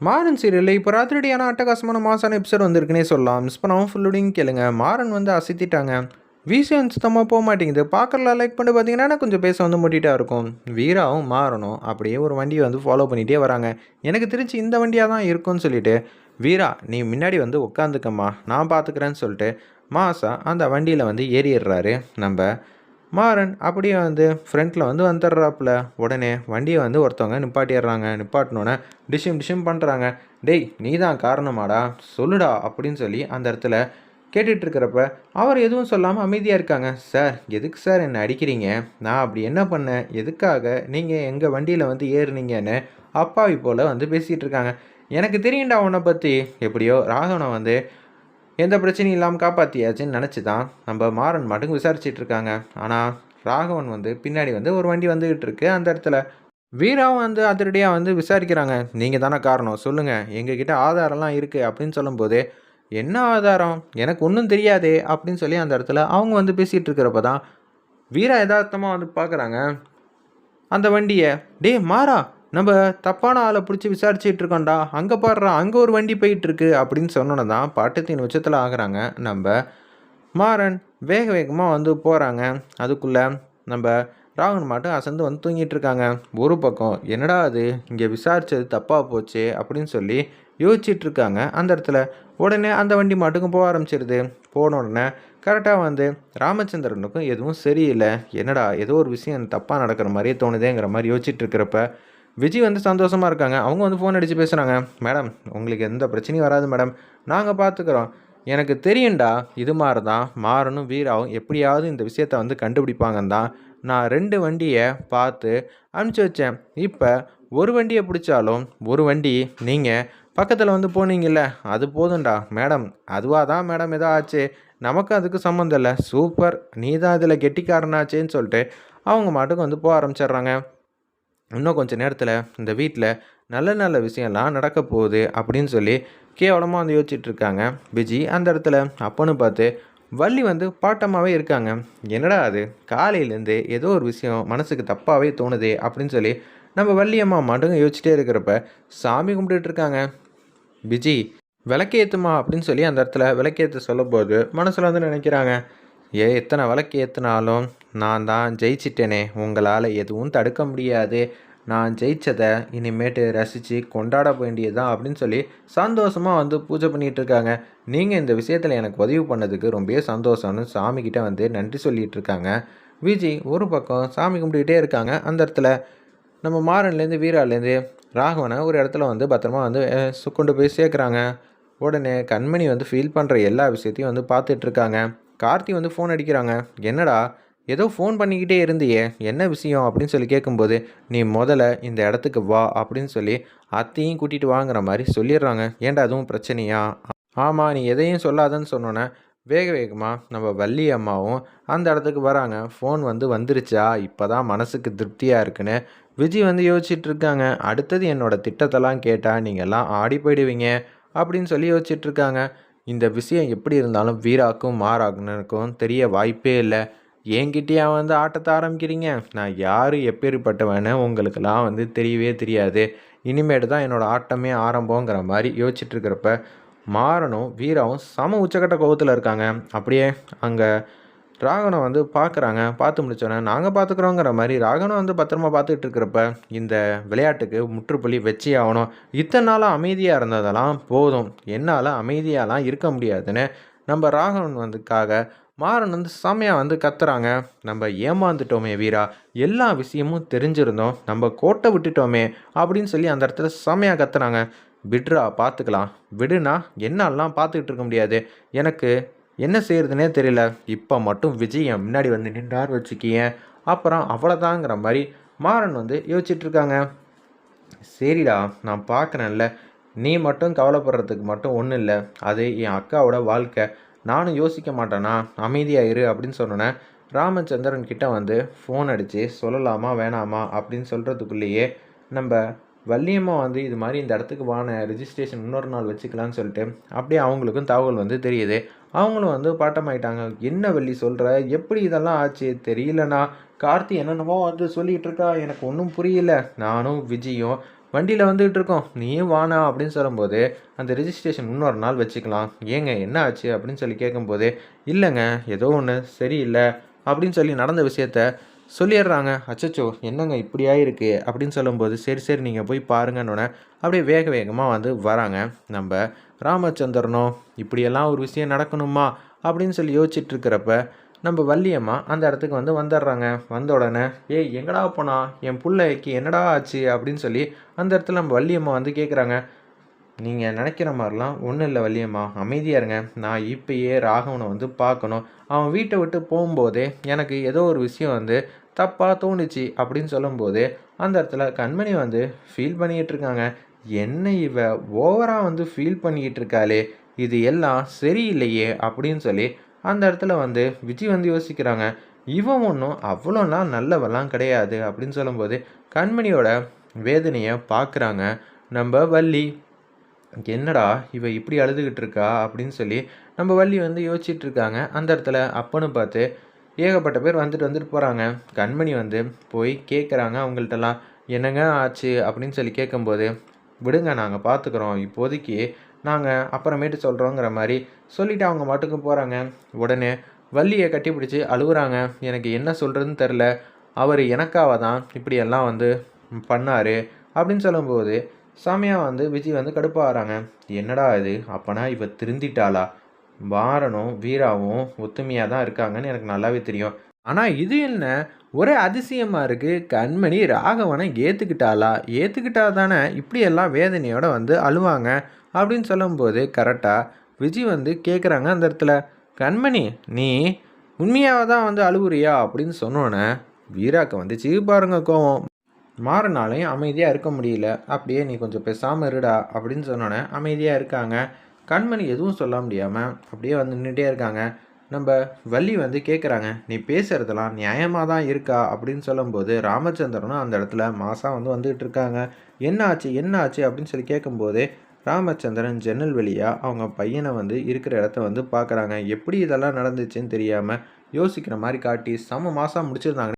மாறன் சீரியலில் இப்போ ராத்திரியான அட்டகாசமான மாசான எபிசோட் வந்திருக்குன்னே சொல்லலாம். மிஸ் பண்ணாமல் ஃபுல்லுடையும் கேளுங்க. மாறன் வந்து அசத்திட்டாங்க. விஷயம் சுத்தமாக போக மாட்டேங்குது. பார்க்கறலாம் லைக் பண்ணி பார்த்தீங்கன்னா கொஞ்சம் பேச வந்து முட்டிட்டா இருக்கும். வீராவும் மாறணும் அப்படியே ஒரு வண்டியை வந்து ஃபாலோ பண்ணிகிட்டே வராங்க. எனக்கு தெரிஞ்சு இந்த வண்டியாக தான் இருக்கும்னு சொல்லிட்டு வீரா நீ முன்னாடி வந்து உட்காந்துக்கம்மா. நான் பார்த்துக்கிறேன்னு சொல்லிட்டு மாசா அந்த வண்டியில் வந்து ஏறிடுறாரு. நம்ம மாறன் அப்படியே வந்து ஃப்ரண்ட்டில் வந்து வந்துடுறாப்புல. உடனே வண்டியை வந்து ஒருத்தவங்க நிப்பாட்டிடுறாங்க. நிப்பாட்டினோன்னே டிஷிம் டிஷிம் பண்ணுறாங்க டேய் நீ தான் காரணமாடா. சொல்லுடா அப்படின்னு சொல்லி அந்த இடத்துல கேட்டுட்ருக்கிறப்ப அவர் எதுவும் சொல்லாமல் அமைதியாக இருக்காங்க. சார் எதுக்கு சார் என்னை அடிக்கிறீங்க? நான் அப்படி என்ன பண்ணேன்? எதுக்காக நீங்கள் எங்கள் வண்டியில் வந்து ஏறுனீங்கன்னு அப்பாவி போல் வந்து பேசிகிட்டு இருக்காங்க. எனக்கு தெரியும்டா உன்னை பற்றி எப்படியோ ராகவனை வந்து எந்த பிரச்சனையும் இல்லாமல் காப்பாற்றியாச்சுன்னு நினச்சி தான் நம்ம மாறன் மட்டும் விசாரிச்சிட்டு இருக்காங்க ஆனால் ராகவன் வந்து பின்னாடி வந்து ஒரு வண்டி வந்துக்கிட்டு இருக்கு அந்த இடத்துல வீராவும் வந்து அதிரடியாக வந்து விசாரிக்கிறாங்க. நீங்கள் தானே காரணம்? சொல்லுங்கள் எங்ககிட்ட ஆதாரம்லாம் இருக்குது அப்படின்னு சொல்லும்போது என்ன ஆதாரம்? எனக்கு ஒன்றும் தெரியாதே. அப்படின்னு சொல்லி அந்த இடத்துல அவங்க வந்து பேசிகிட்டு இருக்கிறப்ப தான் வீரா யதார்த்தமாக வந்து பார்க்குறாங்க அந்த வண்டியை டேய் மாறா. நம்ம தப்பான ஆளை பிடிச்சி விசாரிச்சுட்டு இருக்கோம்டா. அங்கே பாடுறா அங்கே ஒரு வண்டி போயிட்டுருக்கு அப்படின்னு சொன்னோன்னு தான் பாட்டத்தின் உச்சத்தில் ஆகிறாங்க. நம்ம மாறன் வேக வேகமாக வந்து போகிறாங்க அதுக்குள்ளே நம்ம ராகுன் மட்டும் அசந்து வந்து தூங்கிட்டு இருக்காங்க. ஒரு பக்கம் என்னடா அது? இங்கே விசாரித்தது தப்பாக போச்சு? அப்படின்னு சொல்லி யோசிச்சுட்டு இருக்காங்க. அந்த இடத்துல உடனே அந்த வண்டி மட்டுக்கும் போக ஆரம்பிச்சிருது. போன உடனே கரெக்டாக வந்து ராமச்சந்திரனுக்கும் எதுவும் சரியில்லை. என்னடா ஏதோ ஒரு விஷயம் தப்பாக நடக்கிற மாதிரியே தோணுதேங்கிற மாதிரி யோசிச்சுட்டு இருக்கிறப்ப விஜய் வந்து சந்தோஷமாக இருக்காங்க. அவங்க வந்து ஃபோன் அடித்து பேசுகிறாங்க மேடம் உங்களுக்கு எந்த பிரச்சனையும் வராது மேடம். நாங்கள் பார்த்துக்குறோம் எனக்கு தெரியும்டா இது மாதிரி தான் மாறனும் வீராவும் எப்படியாவது இந்த விஷயத்த வந்து கண்டுபிடிப்பாங்கன்னு தான் நான் ரெண்டு வண்டியை பார்த்து அனுப்பிச்சி வச்சேன். இப்போ ஒரு வண்டியை பிடிச்சாலும் ஒரு வண்டி நீங்கள் பக்கத்தில் வந்து போனீங்கல்ல அது போதும்டா. மேடம் அதுவாக தான் மேடம் ஏதோ ஆச்சு. நமக்கு அதுக்கு சம்மந்தம் இல்லை. சூப்பர் நீ தான் இதில் கெட்டிக்காரனாச்சேன்னு சொல்லிட்டு அவங்க மாட்டுக்கு வந்து போக ஆரம்பிச்சிடுறாங்க. இன்னும் கொஞ்சம் நேரத்தில் இந்த வீட்டில் நல்ல நல்ல விஷயம்லாம் நடக்க போகுது அப்படின்னு சொல்லி கேவலமாக வந்து யோசிச்சுட்டு இருக்காங்க. விஜி அந்த இடத்துல அப்பன்னு பார்த்து வள்ளி வந்து பாட்டமாகவே இருக்காங்க. என்னடா அது? காலையிலேருந்து ஏதோ ஒரு விஷயம் மனசுக்கு தப்பாகவே தோணுதே அப்படின்னு சொல்லி நம்ம வள்ளி அம்மா மட்டும் யோசிச்சிட்டே இருக்கிறப்ப சாமி கும்பிட்டுட்டு இருக்காங்க. விஜி விளக்கேற்றுமா அப்படின்னு சொல்லி அந்த இடத்துல விளக்கேற்ற சொல்லும்போது மனசில் வந்து நினைக்கிறாங்க. ஏ எத்தனை விளக்கு ஏற்றினாலும் நான் தான் ஜெயிச்சிட்டேனே உங்களால் எதுவும் தடுக்க முடியாது. நான் ஜெயித்ததை இனிமேட்டு ரசித்து கொண்டாட வேண்டியதுதான் அப்படின்னு சொல்லி சந்தோஷமாக வந்து பூஜை பண்ணிகிட்டு இருக்காங்க. நீங்கள் இந்த விஷயத்தில் எனக்கு உதவி பண்ணதுக்கு ரொம்பவே சந்தோஷம்னு சாமிக்கிட்ட வந்து நன்றி சொல்லிகிட்டு இருக்காங்க. விஜி ஒரு பக்கம் சாமி கும்பிட்டுக்கிட்டே இருக்காங்க. அந்த இடத்துல நம்ம மாறன்லேருந்து வீராலேருந்து ராகவனை ஒரு இடத்துல வந்து பத்திரமா வந்து சு- கொண்டு போய் சேர்க்குறாங்க. உடனே கண்மணி வந்து ஃபீல் பண்ணுற எல்லா விஷயத்தையும் வந்து பார்த்துட்ருக்காங்க கார்த்தி வந்து ஃபோன் அடிக்கிறாங்க. என்னடா ஏதோ ஃபோன் பண்ணிக்கிட்டே இருந்தியே என்ன விஷயம்? அப்படின்னு சொல்லி கேட்கும்போது நீ முதல்ல இந்த இடத்துக்கு வா அப்படின்னு சொல்லி அத்தையும் கூட்டிகிட்டு வாங்குற மாதிரி சொல்லிடுறாங்க. ஏன்டா அதுவும் பிரச்சனையா? ஆமாம் நீ எதையும் சொல்லாதன்னு சொன்னோன்னே வேக வேகமாக நம்ம வள்ளி அம்மாவும் அந்த இடத்துக்கு வராங்க. ஃபோன் வந்து வந்துருச்சா? இப்போ தான் மனசுக்கு திருப்தியாக இருக்குன்னு விஜய் வந்து யோசிச்சுட்டு இருக்காங்க. அடுத்தது என்னோடய திட்டத்தெல்லாம் கேட்டால் நீங்கள் எல்லாம் ஆடி போயிடுவீங்க அப்படின்னு சொல்லி யோசிச்சுட்டு இருக்காங்க. இந்த விஷயம் எப்படி இருந்தாலும் வீராக்கும் மாறாகனுக்கும் தெரிய வாய்ப்பே இல்லை. என்கிட்டயே வந்து ஆட்டத்தை ஆரம்பிக்கிறீங்க. நான் யார் எப்பேற்பட்டவன்னு உங்களுக்கெல்லாம் வந்து தெரியவே தெரியாது. இனிமேட்டு தான் என்னோடய ஆட்டமே ஆரம்பங்கிற மாதிரி யோசிச்சுட்டு இருக்கிறப்ப மாறனும் வீராவும் சம உச்சக்கட்ட கோபத்தில் இருக்காங்க. அப்படியே அங்கே ராகவனை வந்து பார்க்குறாங்க பார்த்து முடிச்சோன்னே நாங்கள் பார்த்துக்குறோங்கிற மாதிரி ராகவனை வந்து பத்திரமா பார்த்துக்கிட்டு இருக்கிறப்ப இந்த விளையாட்டுக்கு முற்றுப்புள்ளி வச்சே ஆகணும். இத்தனை நாளாக அமைதியாக இருந்ததெல்லாம் போதும். என்னால் அமைதியாலாம் இருக்க முடியாதுன்னு நம்ம ராகவன் வந்துக்காக மாறன் வந்து செம்மையாக வந்து கத்துறாங்க. நம்ம ஏமாந்துட்டோமே வீரா எல்லா விஷயமும் தெரிஞ்சிருந்தோம். நம்ம கோட்டை விட்டுட்டோமே அப்படின்னு சொல்லி அந்த இடத்துல செம்மையாக கத்துறாங்க. விட்ரா பார்த்துக்கலாம். விடுனா என்னாலலாம் பார்த்துக்கிட்டு இருக்க முடியாது. எனக்கு என்ன செய்யறதுனே தெரியல. இப்போ மட்டும் விஜய் என் முன்னாடி வந்து நின்றார் வச்சுக்கியேன் அப்புறம் அவ்வளோதாங்கிற மாதிரி மாறன் வந்து யோசிச்சிட்ருக்காங்க. சரிடா நான் பார்க்குறேன்ல நீ மட்டும் கவலைப்படுறதுக்கு மட்டும் ஒன்றும் இல்லை. அது என் அக்காவோட வாழ்க்கை. நானும் யோசிக்க மாட்டேனா? அமைதியாக இரு அப்படின்னு சொன்னோன்னே ராமச்சந்திரன் கிட்ட வந்து ஃபோன் அடித்து சொல்லலாமா வேணாமா? அப்படின்னு சொல்கிறதுக்குள்ளேயே நம்ம வள்ளியம்மா வந்து இது மாதிரி இந்த இடத்துக்கு வான ரிஜிஸ்ட்ரேஷன் இன்னொரு நாள் வச்சுக்கலான்னு சொல்லிட்டு அப்படியே அவங்களுக்கும் தகவல் வந்து தெரியுது. அவங்களும் வந்து பாட்டமாயிட்டாங்க. என்ன வள்ளி சொல்கிற எப்படி இதெல்லாம் ஆச்சு? தெரியலண்ணா. கார்த்தி என்னென்னமோ வந்து சொல்லிகிட்டு இருக்கா எனக்கு ஒன்றும் புரியல. நானும் விஜயும் வண்டியில் வந்துகிட்டு இருக்கோம் நீயும் வானா அப்படின்னு சொல்லும்போது அந்த ரிஜிஸ்ட்ரேஷன் இன்னொரு நாள் வச்சுக்கலாம். ஏங்க என்ன ஆச்சு? அப்படின்னு சொல்லி கேட்கும்போது இல்லைங்க ஏதோ ஒன்று சரியில்லை அப்படின்னு சொல்லி நடந்த விஷயத்த சொல்லிடுறாங்க. அச்சச்சோ என்னங்க இப்படி இருக்கு அப்படின்னு சொல்லும்போது சரி சரி நீங்கள் போய் பாருங்கன்னொன்னே அப்படியே வேக வேகமாக வந்து வராங்க. நம்ம ராமச்சந்திரனோ இப்படியெல்லாம் ஒரு விஷயம் நடக்கணுமா? அப்படின்னு சொல்லி யோசிச்சுட்டு இருக்கிறப்ப நம்ம வள்ளியம்மா அந்த இடத்துக்கு வந்து வந்துடுறாங்க. வந்த உடனே ஏய் எங்கடா போனா? என் பிள்ளைக்கு என்னடா ஆச்சு? அப்படின்னு சொல்லி அந்த இடத்துல நம்ம வள்ளியம்மா வந்து கேட்குறாங்க நீங்கள் நினைக்கிற மாதிரிலாம் ஒன்றும் இல்லை வள்ளியம்மா அமைதியாக இருங்க. நான் இப்பயே ராகவனை வந்து பார்க்கணும். அவன் வீட்டை விட்டு போகும்போதே எனக்கு ஏதோ ஒரு விஷயம் வந்து தப்பாக தோணுச்சு. அப்படின்னு சொல்லும்போது அந்த இடத்துல கண்மணி வந்து ஃபீல் பண்ணிக்கிட்டு இருக்காங்க என்ன இவ ஓவராக வந்து ஃபீல் பண்ணிக்கிட்டு இருக்காளே இது எல்லாம் சரியில்லையே அப்படின்னு சொல்லி அந்த இடத்துல வந்து விஜய் வந்து யோசிக்கிறாங்க. இவன் ஒன்றும் அவ்வளோனா நல்லவெல்லாம் கிடையாது அப்படின்னு சொல்லும்போது கண்மணியோட வேதனையை பார்க்குறாங்க நம்ம வள்ளி என்னடா இவ இப்படி அழுதுகிட்டு இருக்கா அப்படின்னு சொல்லி நம்ம வள்ளி வந்து யோசிச்சுட்டு இருக்காங்க. அந்த இடத்துல அப்பன்னு பார்த்து ஏகப்பட்ட பேர் வந்துட்டு வந்துட்டு போகிறாங்க கண்மணி வந்து போய் கேட்குறாங்க அவங்கள்ட்டலாம். என்னங்க ஆச்சு? அப்படின்னு சொல்லி கேட்கும்போது விடுங்க நாங்கள் பார்த்துக்குறோம் இப்போதைக்கு நாங்கள் அப்புறமேட்டு சொல்கிறோங்கிற மாதிரி சொல்லிவிட்டு அவங்க மாட்டுக்கு போகிறாங்க உடனே வள்ளியை கட்டிப்பிடிச்சி அழுகுறாங்க. எனக்கு என்ன சொல்கிறதுன்னு தெரில அவர் எனக்காக தான் இப்படியெல்லாம் வந்து பண்ணார் அப்படின்னு சொல்லும்போது சாமியாக வந்து விஜய் வந்து கடுப்பாகிறாங்க என்னடா இது? அப்போனா இவ திருந்திட்டாளா? வாரனும் வீராவும் ஒத்துமையாக தான் இருக்காங்கன்னு எனக்கு நல்லாவே தெரியும். ஆனால் இது என்ன? ஒரே அதிசயமாக இருக்குது கண்மணி ராகவனை ஏற்றுக்கிட்டாளா ஏற்றுக்கிட்டா தானே இப்படியெல்லாம் வேதனையோடு வந்து அழுவாங்க அப்படின்னு சொல்லும்போது கரெக்டாக விஜய் வந்து கேட்குறாங்க அந்த இடத்துல. கண்மணி நீ உண்மையாக தான் வந்து அழுகுறியா அப்படின்னு சொன்னோன்னே வீராக்கு வந்துச்சு. பாருங்க கோவம். மாறினாலையும் அமைதியாக இருக்க முடியல. அப்படியே நீ கொஞ்சம் பேசாமல் இருடா அப்படின்னு சொன்னோன்னே அமைதியாக இருக்காங்க. கண்மணி எதுவும் சொல்ல முடியாமல் அப்படியே வந்து நின்றுட்டே இருக்காங்க. நம்ம வள்ளி வந்து கேட்குறாங்க நீ பேசுகிறதெல்லாம் நியாயமாக தான் இருக்கா? அப்படின்னு சொல்லும்போது ராமச்சந்திரனும் அந்த இடத்துல மாதம் வந்து வந்துகிட்டு இருக்காங்க. என்ன ஆச்சு? என்ன ஆச்சு? அப்படின்னு சொல்லி கேட்கும்போது ராமச்சந்திரன் ஜன்னல் வழியாக அவங்க பையனை வந்து இருக்கிற இடத்த வந்து பார்க்குறாங்க எப்படி இதெல்லாம் நடந்துச்சுன்னு தெரியாமல் யோசிக்கிற மாதிரி காட்டி செம மாதம் முடிச்சிருந்தாங்க.